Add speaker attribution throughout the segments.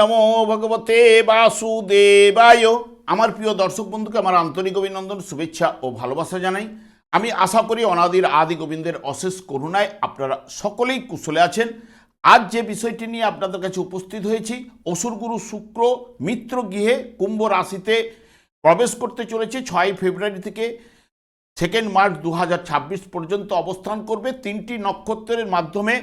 Speaker 1: নমো ভগবতে বাসুদেবায়। আমার প্রিয় দর্শক বন্ধুকে আমার আন্তরিক অভিনন্দন, শুভেচ্ছা ও ভালোবাসা জানাই। আমি আশা করি অনাদির আদি গোবিন্দের অশেষ করুণায় আপনারা সকলেই কুশলে আছেন। আজ যে বিষয়টি নিয়ে আপনাদের কাছে উপস্থিত হয়েছি, অসুরগুরু শুক্র মিত্র গৃহে কুম্ভ রাশিতে প্রবেশ করতে চলেছে। ছয় ফেব্রুয়ারি থেকে সেকেন্ড মার্চ দু হাজার ছাব্বিশ পর্যন্ত অবস্থান করবে। তিনটি নক্ষত্রের মাধ্যমে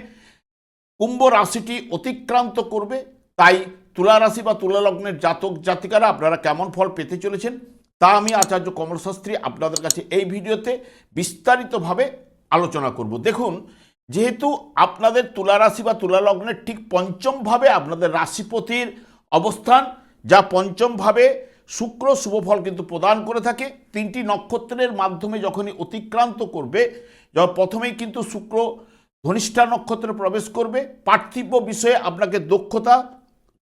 Speaker 1: কুম্ভ রাশিটি অতিক্রান্ত করবে। তাই তুলা রাশি বা তুলা লগ্নের জাতক জাতিকারা আপনারা কেমন ফল পেতে চলেছেন তা আমি আচার্য কমল শাস্ত্রী আপনাদের কাছে এই ভিডিওতে বিস্তারিতভাবে আলোচনা করব। দেখুন, যেহেতু আপনাদের তুলা রাশি বা তুলা লগ্নের ঠিক পঞ্চমভাবে আপনাদের রাশিপতির অবস্থান, যা পঞ্চমভাবে শুক্র শুভফল কিন্তু প্রদান করে থাকে, তিনটি নক্ষত্রের মাধ্যমে যখনই অতিক্রান্ত করবে প্রথমেই কিন্তু শুক্র ধনিষ্ঠা নক্ষত্রে প্রবেশ করবে, পার্থিব বিষয়ে আপনাকে দক্ষতা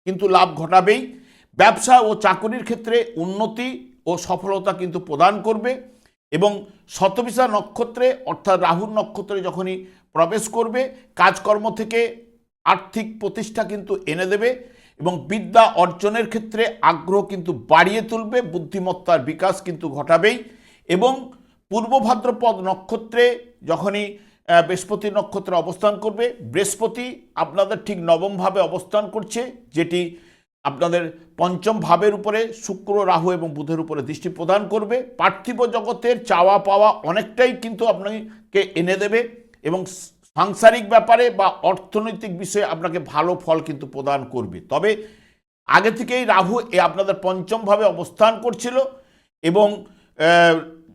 Speaker 1: কিন্তু লাভ ঘটাবেই। ব্যবসা ও চাকরির ক্ষেত্রে উন্নতি ও সফলতা কিন্তু প্রদান করবে এবং শতবিশা নক্ষত্রে, অর্থাৎ রাহুর নক্ষত্রে যখনই প্রবেশ করবে, কাজকর্ম থেকে আর্থিক প্রতিষ্ঠা কিন্তু এনে দেবে এবং বিদ্যা অর্জনের ক্ষেত্রে আগ্রহ কিন্তু বাড়িয়ে তুলবে, বুদ্ধিমত্তার বিকাশ কিন্তু ঘটাবেই এবং পূর্ব ভাদ্রপদ নক্ষত্রে যখনই বৃহস্পতি নক্ষত্রে অবস্থান করবে। বৃহস্পতি আপনাদের ঠিক নবমভাবে অবস্থান করছে, যেটি আপনাদের পঞ্চম ভাবের উপরে শুক্র, রাহু এবং বুধের উপরে দৃষ্টি প্রদান করবে। পার্থিব জগতের চাওয়া পাওয়া অনেকটাই কিন্তু আপনাকে এনে দেবে এবং সাংসারিক ব্যাপারে বা অর্থনৈতিক বিষয়ে আপনাকে ভালো ফল কিন্তু প্রদান করবে। তবে আগে থেকেই রাহু এ আপনাদের পঞ্চমভাবে অবস্থান করছিল এবং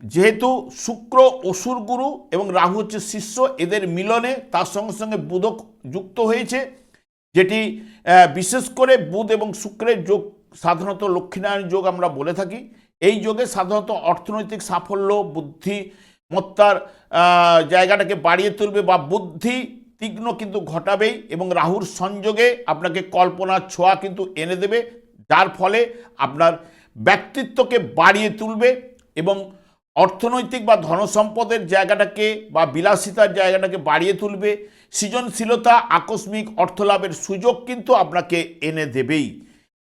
Speaker 1: যেহেতু শুক্র অসুর গুরু এবং রাহু হচ্ছে শিষ্য, এদের মিলনে তার সঙ্গে সঙ্গে বুধক যুক্ত হয়েছে, যেটি বিশেষ করে বুধ এবং শুক্রের যোগ, সাধারণত লক্ষ্মীনারায়ণ যোগ আমরা বলে থাকি। এই যোগে সাধারণত অর্থনৈতিক সাফল্য, বুদ্ধিমত্তার জায়গাটাকে বাড়িয়ে তুলবে বা বুদ্ধি তীক্ষ্ণ কিন্তু ঘটাবেই এবং রাহুর সংযোগে আপনাকে কল্পনার ছোঁয়া কিন্তু এনে দেবে, যার ফলে আপনার ব্যক্তিত্বকে বাড়িয়ে তুলবে এবং অর্থনৈতিক বা ধনসম্পদের জায়গাটাকে বা বিলাসিতার জায়গাটাকে বাড়িয়ে তুলবে। সৃজনশীলতা, আকস্মিক অর্থলাভের সুযোগ কিন্তু আপনাকে এনে দেবেই।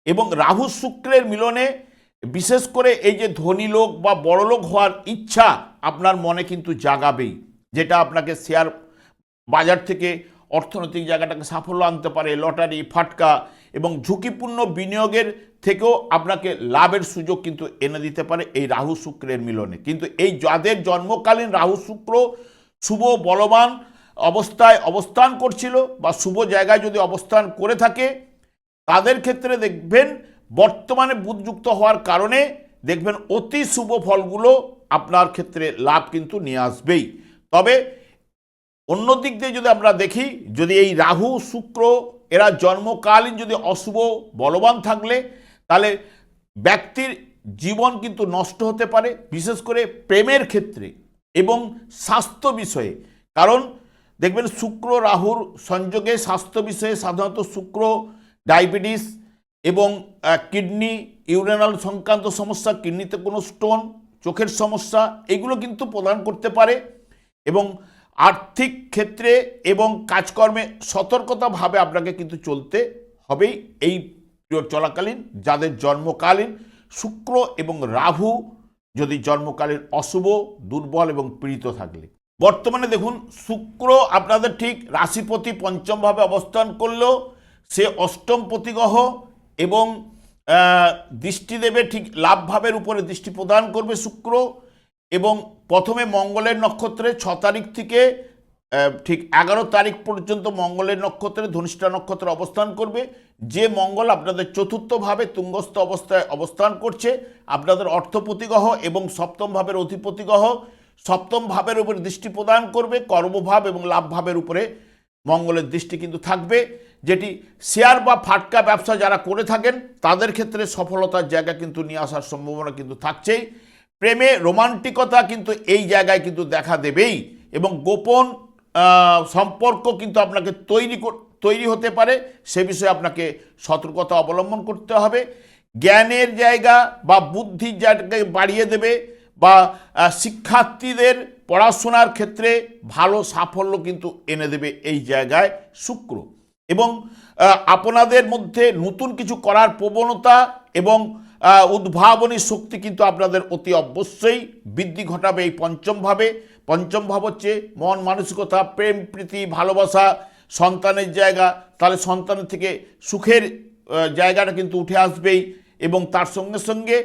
Speaker 1: এবং রাহু শুক্রের মিলনে বিশেষ করে এই যে ধনী লোক বা বড়লোক হওয়ার ইচ্ছা আপনার মনে কিন্তু জাগাবেই, যেটা আপনাকে শেয়ার বাজার থেকে অর্থনৈতিক জায়গাটাকে সাফল্য আনতে পারে, লটারি, ফাটকা এবং ঝুঁকিপূর্ণ বিনিয়োগের থেকেও আপনাকে লাভের সুযোগ কিন্তু এনে দিতে পারে এই রাহু শুক্রের মিলনে। কিন্তু এই যাদের জন্মকালীন রাহু শুক্র শুভ বলবান অবস্থায় অবস্থান করছিল বা শুভ জায়গায় যদি অবস্থান করে থাকে, তাদের ক্ষেত্রে দেখবেন বর্তমানে বুধযুক্ত হওয়ার কারণে দেখবেন অতি শুভ ফলগুলো আপনার ক্ষেত্রে লাভ কিন্তু নিয়ে আসবেই। তবে অন্য দিক দিয়ে যদি আমরা দেখি, যদি এই রাহু শুক্র এরা জন্মকালীন যদি অশুভ বলবান থাকলে, তাহলে ব্যক্তির জীবন কিন্তু নষ্ট হতে পারে, বিশেষ করে প্রেমের ক্ষেত্রে এবং স্বাস্থ্য বিষয়ে। কারণ দেখবেন শুক্র, রাহুর সংযোগে স্বাস্থ্য বিষয়ে সাধারণত শুক্র, ডায়াবেটিস এবং কিডনি, ইউরেনাল সংক্রান্ত সমস্যা, কিডনিতে কোনো স্টোন, চোখের সমস্যা, এগুলো কিন্তু প্রদান করতে পারে এবং আর্থিক ক্ষেত্রে এবং কাজকর্মে সতর্কতাভাবে আপনাকে কিন্তু চলতে হবেই এই চলাকালীন, যাদের জন্মকালীন শুক্র এবং রাহু যদি জন্মকালীন অশুভ, দুর্বল এবং পীড়িত থাকলে। বর্তমানে দেখুন, শুক্র আপনাদের ঠিক রাশিপতি পঞ্চমভাবে অবস্থান করলেও সে অষ্টম প্রতিগ্রহ এবং দৃষ্টি দেবে ঠিক লাভভাবের উপরে দৃষ্টি প্রদান করবে শুক্র। এবং প্রথমে মঙ্গলের নক্ষত্রে ছ তারিখ থেকে ঠিক এগারো তারিখ পর্যন্ত মঙ্গলের নক্ষত্রে, ধনিষ্ঠা নক্ষত্রে অবস্থান করবে। যে মঙ্গল আপনাদের চতুর্থভাবে তুঙ্গস্থ অবস্থায় অবস্থান করছে, আপনাদের অর্থপ্রতিগ্রহ এবং সপ্তম ভাবের অধিপতিগ্রহ সপ্তম ভাবের উপরে দৃষ্টি প্রদান করবে, কর্মভাব এবং লাভ ভাবের উপরে মঙ্গলের দৃষ্টি কিন্তু থাকবে। যেটি শেয়ার বা ফাটকা ব্যবসা যারা করে থাকেন, তাদের ক্ষেত্রে সফলতার জায়গা কিন্তু নিয়ে আসার সম্ভাবনা কিন্তু থাকছেই। প্রেমে রোমান্টিকতা কিন্তু এই জায়গায় কিন্তু দেখা দেবেই এবং গোপন সম্পর্ক কিন্তু আপনাকে তৈরি তৈরি হতে পারে। সে বিষয়ে আপনাকে সতর্কতা অবলম্বন করতে হবে। জ্ঞানের জায়গা বা বুদ্ধির জায়গাকে বাড়িয়ে দেবে বা শিক্ষার্থীদের পড়াশোনার ক্ষেত্রে ভালো সাফল্য কিন্তু এনে দেবে এই জায়গায় শুক্র। এবং আপনাদের মধ্যে নতুন কিছু করার প্রবণতা এবং উদ্ভাবনী শক্তি কিন্তু আপনাদের অতি অবশ্যই বৃদ্ধি ঘটাবে এই পঞ্চমভাবে পঞ্চম ভাব হচ্ছে মন মানসিকতা, প্রেম, প্রীতি, ভালোবাসা, সন্তানের জায়গা। তাহলে সন্তানের থেকে সুখের জায়গাটা কিন্তু উঠে আসবেই। এবং তার সঙ্গে সঙ্গে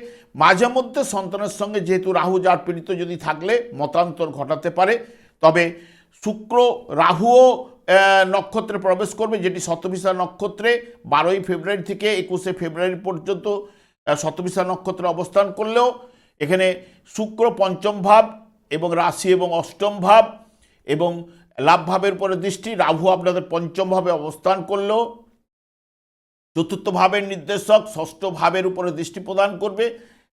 Speaker 1: মাঝে মধ্যে সন্তানের সঙ্গে যেহেতু রাহু যার পীড়িত যদি থাকলে মতান্তর ঘটাতে পারে। তবে শুক্র রাহুও নক্ষত্রে প্রবেশ করবে, যেটি শতবিশা নক্ষত্রে বারোই ফেব্রুয়ারি থেকে একুশে ফেব্রুয়ারি পর্যন্ত শতবিশা নক্ষত্রে অবস্থান করলেও এখানে শুক্র পঞ্চম ভাব এবং রাশি এবং অষ্টম ভাব এবং লাভ ভাবের পরে দৃষ্টি, রাহু আপনাদের পঞ্চম ভাবে অবস্থান করলেও চতুর্থ ভাবের নির্দেশক, ষষ্ঠ ভাবের উপরে দৃষ্টি প্রদান করবে,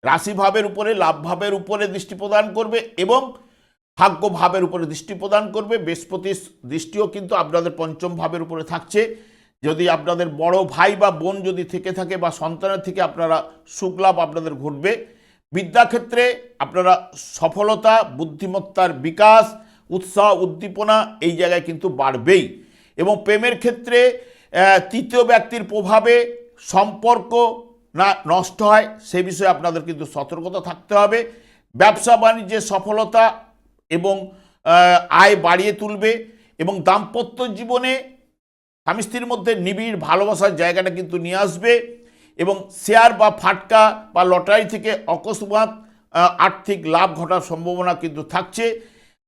Speaker 1: রাশি ভাবের উপরে, লাভ ভাবের উপরে দৃষ্টি প্রদান করবে এবং ভাগ্য ভাবের উপরে দৃষ্টি প্রদান করবে। বৃহস্পতির দৃষ্টিও কিন্তু আপনাদের পঞ্চম ভাবের উপরে থাকছে। যদি আপনাদের বড় ভাই বা বোন যদি থেকে থাকে বা সন্তানের থেকে আপনারা সুখ লাভ আপনাদের ঘটবে, বিদ্যাক্ষেত্রে আপনারা সফলতা, বুদ্ধিমত্তার বিকাশ, উৎসাহ, উদ্দীপনা এই জায়গায় কিন্তু বাড়বেই। এবং প্রেমের ক্ষেত্রে তৃতীয় ব্যক্তির প্রভাবে সম্পর্ক না, নষ্ট হয়, সে বিষয়ে আপনাদের কিন্তু সতর্কতা থাকতে হবে। ব্যবসা বাণিজ্যের সফলতা এবং আয় বাড়িয়ে তুলবে এবং দাম্পত্য জীবনে স্বামী স্ত্রীর মধ্যে নিবিড় ভালোবাসার জায়গাটা কিন্তু নিয়ে আসবে এবং শেয়ার বা ফাটকা বা লটারি থেকে অকস্মাৎ আর্থিক লাভ ঘটার সম্ভাবনা কিন্তু থাকছে।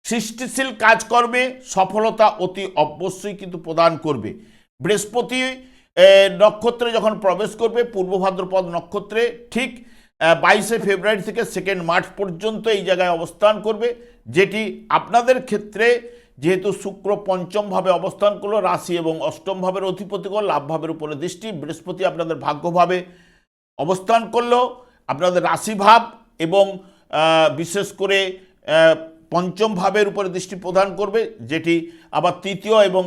Speaker 1: সৃষ্টিশীল কাজকর্মে সফলতা অতি অবশ্যই কিন্তু প্রদান করবে। বৃহস্পতি নক্ষত্রে যখন প্রবেশ করবে, পূর্ব ভাদ্রপদ নক্ষত্রে ঠিক বাইশে ফেব্রুয়ারি থেকে সেকেন্ড মার্চ পর্যন্ত এই জায়গায় অবস্থান করবে, যেটি আপনাদের ক্ষেত্রে যেহেতু শুক্র পঞ্চম ভাবে অবস্থান করল, রাশি এবং অষ্টম ভাবের অধিপতি করল লাভ ভাবের উপরে দৃষ্টি, বৃহস্পতি আপনাদের ভাগ্যভাবে অবস্থান করল, আপনাদের রাশিভাব এবং বিশেষ করে পঞ্চম ভাবের উপরে দৃষ্টি প্রদান করবে, যেটি আবার তৃতীয় এবং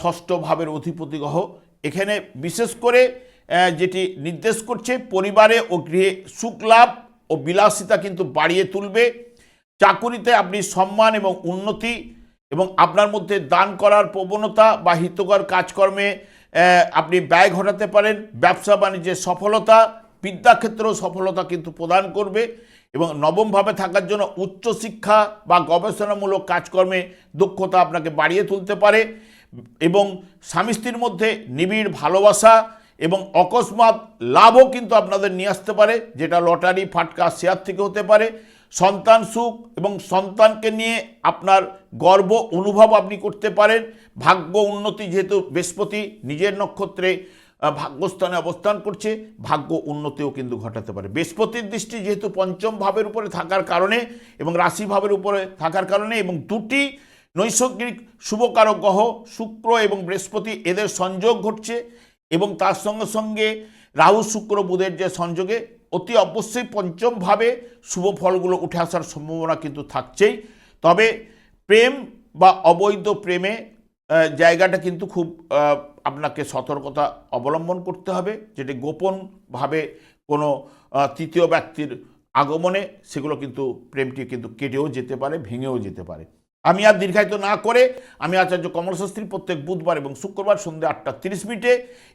Speaker 1: ষষ্ঠ ভাবের অধিপতি গ্রহ। এখানে বিশেষ করে যেটি নির্দেশ করছে, পরিবারে ও গৃহে সুখ লাভ ও বিলাসিতা কিন্তু বাড়িয়ে তুলবে। চাকুরিতে আপনি সম্মান এবং উন্নতি এবং আপনার মধ্যে দান করার প্রবণতা বা হিতকর কাজকর্মে আপনি ব্যয় ঘটাতে পারেন। ব্যবসা বাণিজ্যের সফলতা বিদ্যাক্ষেত্রেও সফলতা কিন্তু প্রদান করবে এবং নবমভাবে থাকার জন্য উচ্চশিক্ষা বা গবেষণামূলক কাজকর্মে দক্ষতা আপনাকে বাড়িয়ে তুলতে পারে এবং স্বামী স্ত্রীর মধ্যে নিবিড় ভালোবাসা এবং অকস্মাৎ লাভও কিন্তু আপনাদের নিয়ে আসতে পারে, যেটা লটারি, ফাটকা, শেয়ার থেকে হতে পারে। সন্তান সুখ এবং সন্তানকে নিয়ে আপনার গর্ব অনুভব আপনি করতে পারেন। ভাগ্য উন্নতি যেহেতু বৃহস্পতি নিজের নক্ষত্রে ভাগ্যস্থানে অবস্থান করছে, ভাগ্য উন্নতিও কিন্তু ঘটাতে পারে। বৃহস্পতির দৃষ্টি যেহেতু পঞ্চম ভাবের উপরে থাকার কারণে এবং রাশি ভাবের উপরে থাকার কারণে এবং দুটি নৈসর্গিক শুভকারক গ্রহ, শুক্র এবং বৃহস্পতি এদের সংযোগ ঘটছে এবং তার সঙ্গে সঙ্গে রাহু, শুক্র, বুধের যে সংযোগে অতি অবশ্যই পঞ্চমভাবে শুভ ফলগুলো উঠে আসার সম্ভাবনা কিন্তু থাকছেই। তবে প্রেম বা অবৈধ প্রেমে জায়গাটা কিন্তু খুব আপনাকে সতর্কতা অবলম্বন করতে হবে। যেটি গোপনভাবে কোনো তৃতীয় ব্যক্তির আগমনে সেগুলো কিন্তু প্রেমটি কিন্তু কেটেও যেতে পারে, ভেঙেও যেতে পারে। আমি আর দীর্ঘায়িত না করে আমি আচার্য কমল শাস্ত্রী প্রত্যেক বুধবার এবং শুক্রবার সন্ধ্যে আটটা তিরিশ মিনিটে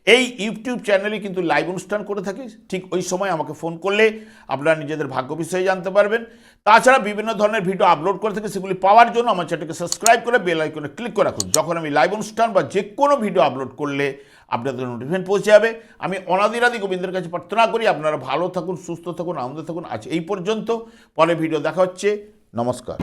Speaker 1: এই ইউটিউব চ্যানেলে কিন্তু লাইভ অনুষ্ঠান করে থাকি। ঠিক ওই সময় আমাকে ফোন করলে আপনারা নিজেদের ভাগ্য বিষয়ে জানতে পারবেন। তাছাড়া বিভিন্ন ধরনের ভিডিও আপলোড করে থাকি, সেগুলি পাওয়ার জন্য আমার চ্যানেলকে সাবস্ক্রাইব করে বেল আইকনে ক্লিক করে রাখুন। যখন আমি লাইভ অনুষ্ঠান বা যে কোনো ভিডিও আপলোড করলে আপনাদের নোটিফিকেশন পৌঁছে যাবে। আমি অনাদিরাদি গোবিন্দের কাছে প্রার্থনা করি, আপনারা ভালো থাকুন, সুস্থ থাকুন, আনন্দ থাকুন। আজ এই পর্যন্ত পরে ভিডিও দেখা হচ্ছে। নমস্কার।